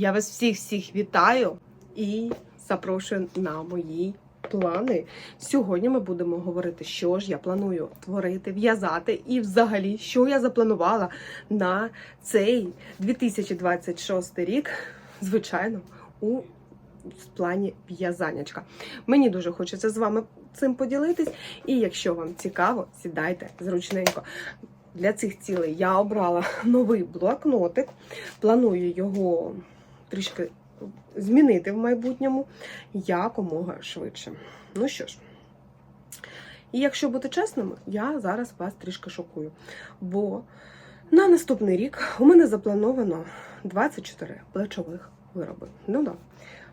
Я вас всіх всіх вітаю і запрошую на мої плани. Сьогодні ми будемо говорити, що ж я планую творити, в'язати, і взагалі, що я запланувала на цей 2026 рік, звичайно, у плані в'язанячка. Мені дуже хочеться з вами цим поділитись. І якщо вам цікаво, сідайте зручненько. Для цих цілей я обрала новий блокнотик. Планую його трішки змінити в майбутньому якомога швидше. Ну що ж, і якщо бути чесними, я зараз вас трішки шокую. Бо на наступний рік у мене заплановано 24 плечових вироби. Ну да.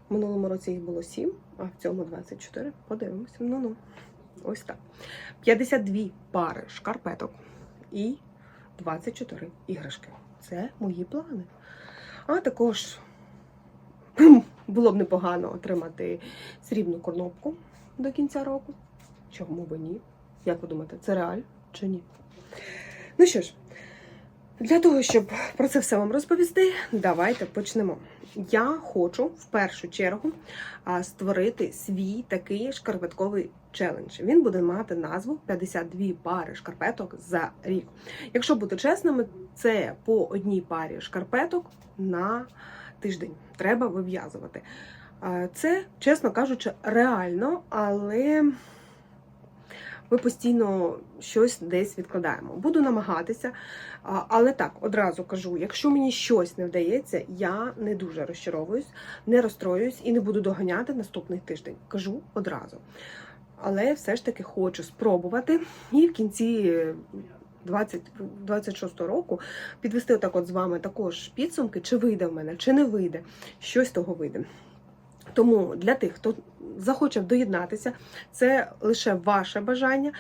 В минулому році їх було 7, а в цьому 24. Подивимося. Ну-ну. Ось так. 52 пари шкарпеток і 24 іграшки. Це мої плани. А також було б непогано отримати срібну кнопку до кінця року. Чому би ні? Як ви думаєте, це реаль чи ні? Ну що ж, для того, щоб про це все вам розповісти, давайте почнемо. Я хочу в першу чергу створити свій такий шкарпетковий челендж. Він буде мати назву 52 пари шкарпеток за рік. Якщо бути чесними, це по одній парі шкарпеток на тиждень треба вив'язувати. Це, чесно кажучи, реально, але ми постійно щось десь відкладаємо. Буду намагатися, але так, одразу кажу: якщо мені щось не вдається, я не дуже розчаровуюсь, не розстроююсь і не буду доганяти наступний тиждень. Кажу одразу. Але все ж таки хочу спробувати і в кінці 2026 року підвести отак от з вами також підсумки, чи вийде в мене, чи не вийде, щось того вийде. Тому для тих, хто захоче доєднатися, це лише ваше бажання.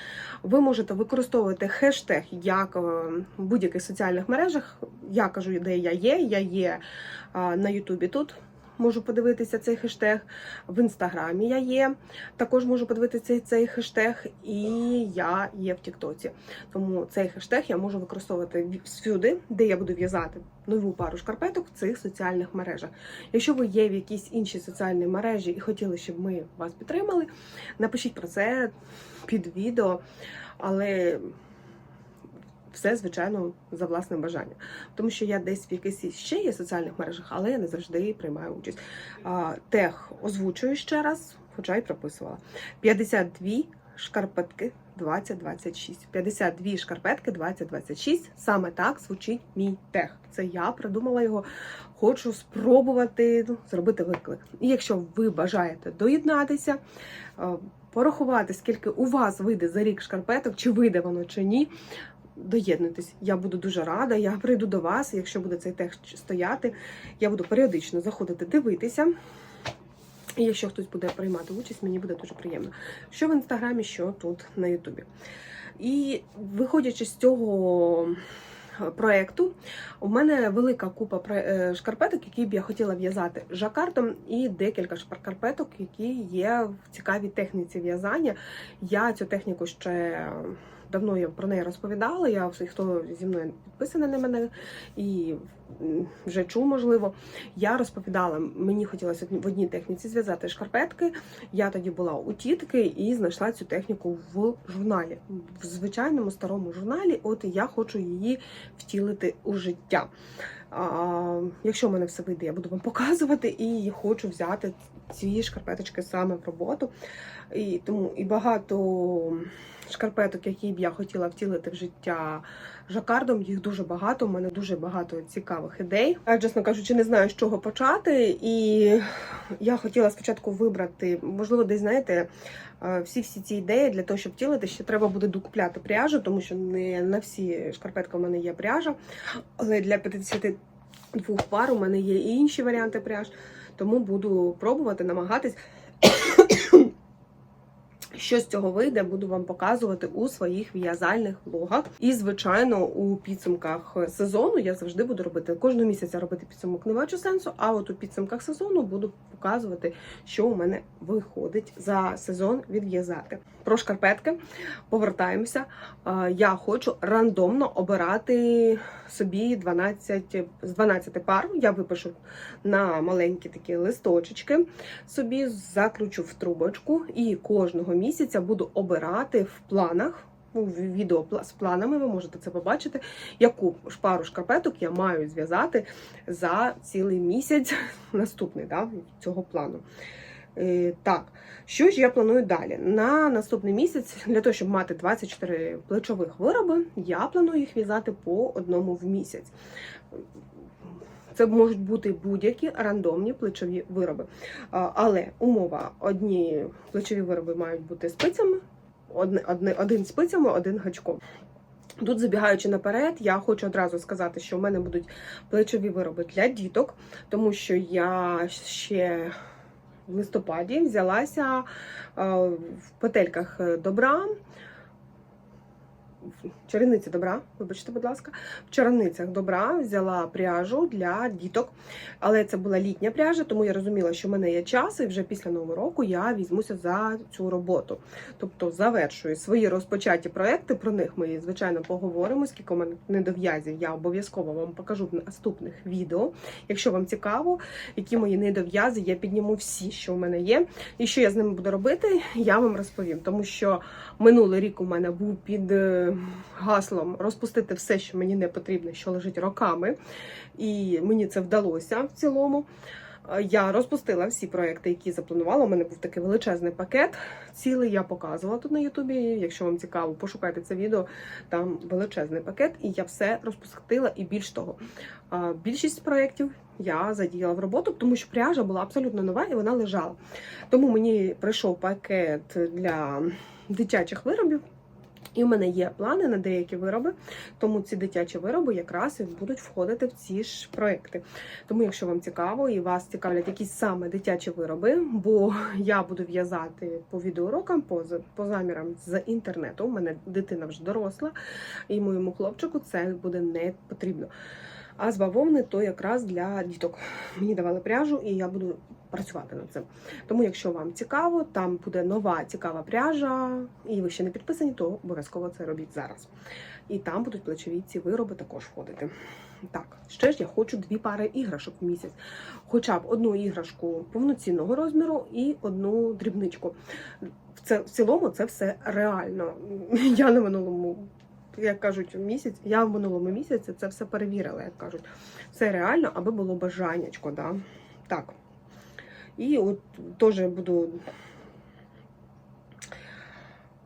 Ви можете використовувати хештег як е, в будь-яких соціальних мережах. Я кажу, де я є. Я є на Ютубі тут. Можу подивитися цей хештег. В інстаграмі я є. Також можу подивитися цей, хештег, і я є в Тіктоці. Тому цей хештег я можу використовувати всюди, де я буду в'язати нову пару шкарпеток в цих соціальних мережах. Якщо ви є в якійсь іншій соціальній мережі і хотіли, щоб ми вас підтримали, напишіть про це під відео. Але все, звичайно, за власним бажанням. Тому що я десь в якихось ще є соціальних мережах, але я не завжди приймаю участь. Тех озвучую ще раз, хоча й прописувала. 52 шкарпетки 2026. 52 шкарпетки 2026. Саме так звучить мій тех. Це я придумала його. Хочу спробувати ну, зробити виклик. І якщо ви бажаєте доєднатися, е, порахувати, скільки у вас вийде за рік шкарпеток, чи вийде воно чи ні. Доєднуйтесь, я буду дуже рада. Я прийду до вас, якщо буде цей текст стояти. Я буду періодично заходити дивитися. І якщо хтось буде приймати участь, мені буде дуже приємно. Що в інстаграмі, що тут на Ютубі. І виходячи з цього проекту, у мене велика купа е, шкарпеток, які б я хотіла в'язати жакартом, і декілька шкарпеток, які є в цікавій техніці в'язання. Я цю техніку ще. Давно я про неї розповідала. Я всі, хто зі мною підписаний на мене і вже чув, можливо. Я розповідала, мені хотілося в одній техніці зв'язати шкарпетки. Я тоді була у тітки і знайшла цю техніку в журналі, в звичайному старому журналі. От я хочу її втілити у життя. Якщо в мене все вийде, я буду вам показувати і хочу взяти ці шкарпеточки саме в роботу. І тому і багато шкарпеток, які б я хотіла втілити в життя жакардом, їх дуже багато. У мене дуже багато цікавих ідей. Я, чесно кажучи, не знаю, з чого почати. І я хотіла спочатку вибрати, можливо, десь знаєте. Е, Всі всі ці ідеї для того, щоб втілити, ще треба буде докупляти пряжу, тому що не на всі шкарпетки в мене є пряжа. Але для 52 пар у мене є і інші варіанти пряж. Тому буду пробувати намагатись. Що з цього вийде, буду вам показувати у своїх в'язальних влогах. І, звичайно, у підсумках сезону я завжди буду робити кожного місяця робити підсумок не бачу сенсу. А от у підсумках сезону буду показувати, що у мене виходить за сезон відв'язати. Про шкарпетки повертаємося. Я хочу рандомно обирати собі 12, з 12 пар. Я випишу на маленькі такі листочечки собі закручу в трубочку і кожного місяця буду обирати в планах. У відео з планами ви можете це побачити, яку пару шкарпеток я маю зв'язати за цілий місяць наступний да, цього плану. Е, так, що ж я планую далі? На наступний місяць, для того, щоб мати 24 плечових вироби, я планую їх в'язати по одному в місяць. Це можуть бути будь-які рандомні плечові вироби. Але умова: одні плечові вироби мають бути спицями, один спицями, один гачком. Тут, забігаючи наперед, я хочу одразу сказати, що в мене будуть плечові вироби для діток, тому що я ще в листопаді взялася в петельках добра. Чарівниці добра, вибачте, будь ласка, в чарівницях добра взяла пряжу для діток, але це була літня пряжа, тому я розуміла, що в мене є час, і вже після нового року я візьмуся за цю роботу. Тобто завершую свої розпочаті проекти. Про них ми, звичайно, поговоримо. Скільки у мене недов'язів, я обов'язково вам покажу в наступних відео. Якщо вам цікаво, які мої недов'язи, я підніму всі, що в мене є. І що я з ними буду робити, я вам розповім. Тому що минулий рік у мене був під е, гаслом розпустити все, що мені не потрібно, що лежить роками. І мені це вдалося в цілому. Е, Я розпустила всі проекти, які запланувала. У мене був такий величезний пакет. Цілий я показувала тут на Ютубі. Якщо вам цікаво, пошукайте це відео. Там величезний пакет, і я все розпустила. І більш того, е, більшість проєктів я задіяла в роботу, тому що пряжа була абсолютно нова і вона лежала. Тому мені прийшов пакет для дитячих виробів. І в мене є плани на деякі вироби, тому ці дитячі вироби якраз і будуть входити в ці ж проекти. Тому, якщо вам цікаво і вас цікавлять якісь саме дитячі вироби, бо я буду в'язати по відеоурокам, по, по замірам з інтернету. У мене дитина вже доросла, і моєму хлопчику це буде не потрібно. А з бавовни то якраз для діток. Мені давали пряжу, і я буду працювати над цим. Тому, якщо вам цікаво, там буде нова цікава пряжа, і ви ще не підписані, то обов'язково це робіть зараз. І там будуть плечові ці вироби також входити. Так, ще ж я хочу дві пари іграшок в місяць. Хоча б одну іграшку повноцінного розміру і одну дрібничку. Це, в цілому це все реально. Я на минулому, як кажуть, місяць, я в минулому місяці це все перевірила, як кажуть. Все реально, аби було бажаннячко. Да? Так. І от теж буду.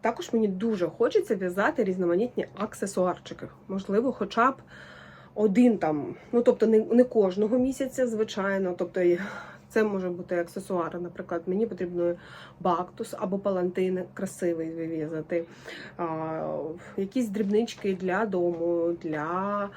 Також мені дуже хочеться в'язати різноманітні аксесуарчики. Можливо, хоча б один там, ну тобто не, не кожного місяця, звичайно. Тобто це може бути аксесуари. Наприклад, мені потрібно бактус або палантин красивий вив'язати, якісь дрібнички для дому, для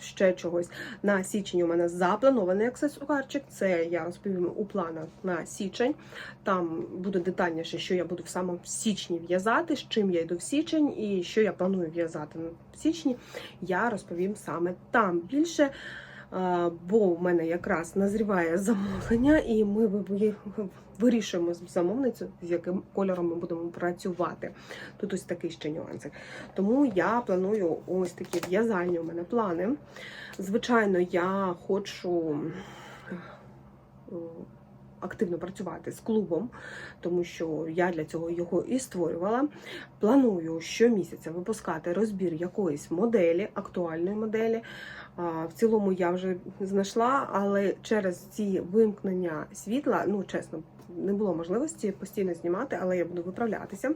ще чогось. На січень у мене запланований аксесуарчик. Це я розповім у планах на січень. Там буде детальніше, що я буду в січні в'язати, з чим я йду в січень і що я планую в'язати в січні. Я розповім саме там більше. Бо в мене якраз назріває замовлення, і ми ви- ви- вирішуємо з замовницею, з яким кольором ми будемо працювати. Тут ось такий ще нюансик. Тому я планую ось такі в'язальні у мене плани. Звичайно, я хочу е, активно працювати з клубом, тому що я для цього його і створювала. Планую щомісяця випускати розбір якоїсь моделі, актуальної моделі. В цілому я вже знайшла, але через ці вимкнення світла, ну чесно, не було можливості постійно знімати, але я буду виправлятися.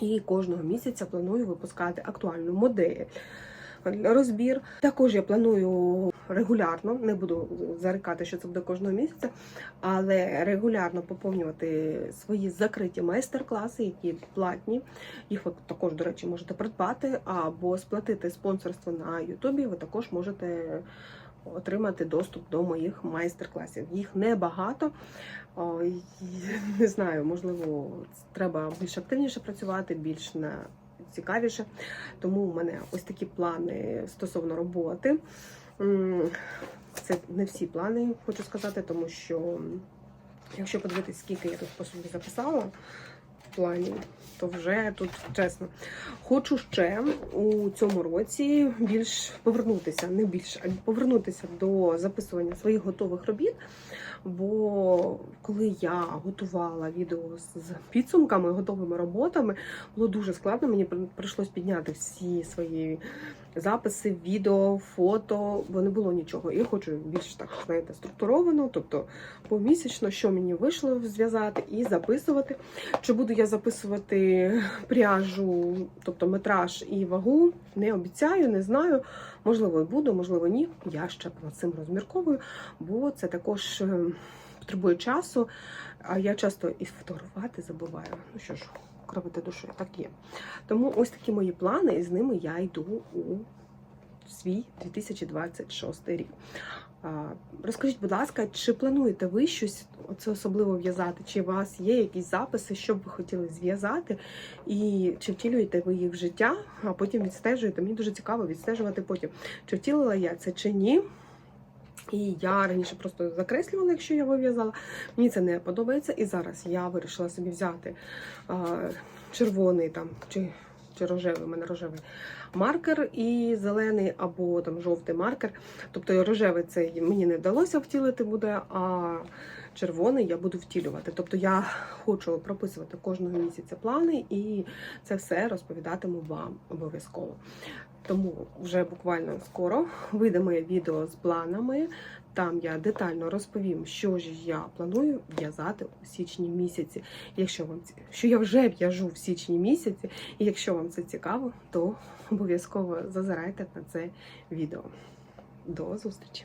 І кожного місяця планую випускати актуальну модель. Розбір. Також я планую регулярно, не буду зарикати, що це буде кожного місяця, але регулярно поповнювати свої закриті майстер-класи, які платні. Їх ви також, до речі, можете придбати або сплатити спонсорство на Ютубі. Ви також можете отримати доступ до моїх майстер-класів. Їх небагато. Не знаю, можливо, треба більш активніше працювати, більш на цікавіше. Тому у мене ось такі плани стосовно роботи. Це не всі плани, хочу сказати, тому що якщо подивитись, скільки я тут по собі записала планів, то вже тут чесно. Хочу ще у цьому році більш повернутися, не більше, а повернутися до записування своїх готових робіт. Бо коли я готувала відео з підсумками, готовими роботами, було дуже складно. Мені при- прийшлось підняти всі свої записи, відео, фото, бо не було нічого. І хочу більш так знаєте, структуровано, тобто помісячно, що мені вийшло зв'язати і записувати. Чи буду я записувати пряжу, тобто метраж і вагу, не обіцяю, не знаю. Можливо, буду, можливо, ні. Я ще над цим розмірковую, бо це також е, потребує часу. А я часто і фотографувати забуваю. Ну що ж, кровити душою, так є. Тому ось такі мої плани, і з ними я йду у свій 2026 рік. Розкажіть, будь ласка, чи плануєте ви щось оце особливо в'язати? Чи у вас є якісь записи, що б ви хотіли зв'язати, і чи втілюєте ви їх в життя, а потім відстежуєте? Мені дуже цікаво відстежувати потім, чи втілила я це чи ні. І я раніше просто закреслювала, якщо я вив'язала. Мені це не подобається. І зараз я вирішила собі взяти а, червоний там чи, чи рожевий, у мене рожевий маркер і зелений або там жовтий маркер. Тобто рожевий це мені не вдалося втілити буде, а червоний я буду втілювати. Тобто я хочу прописувати кожного місяця плани і це все розповідатиму вам обов'язково. Тому вже буквально скоро вийде моє відео з планами. Там я детально розповім, що ж я планую в'язати у січні місяці. Якщо вам що я вже в'яжу в січні місяці, і якщо вам це цікаво, то обов'язково зазирайте на це відео. До зустрічі!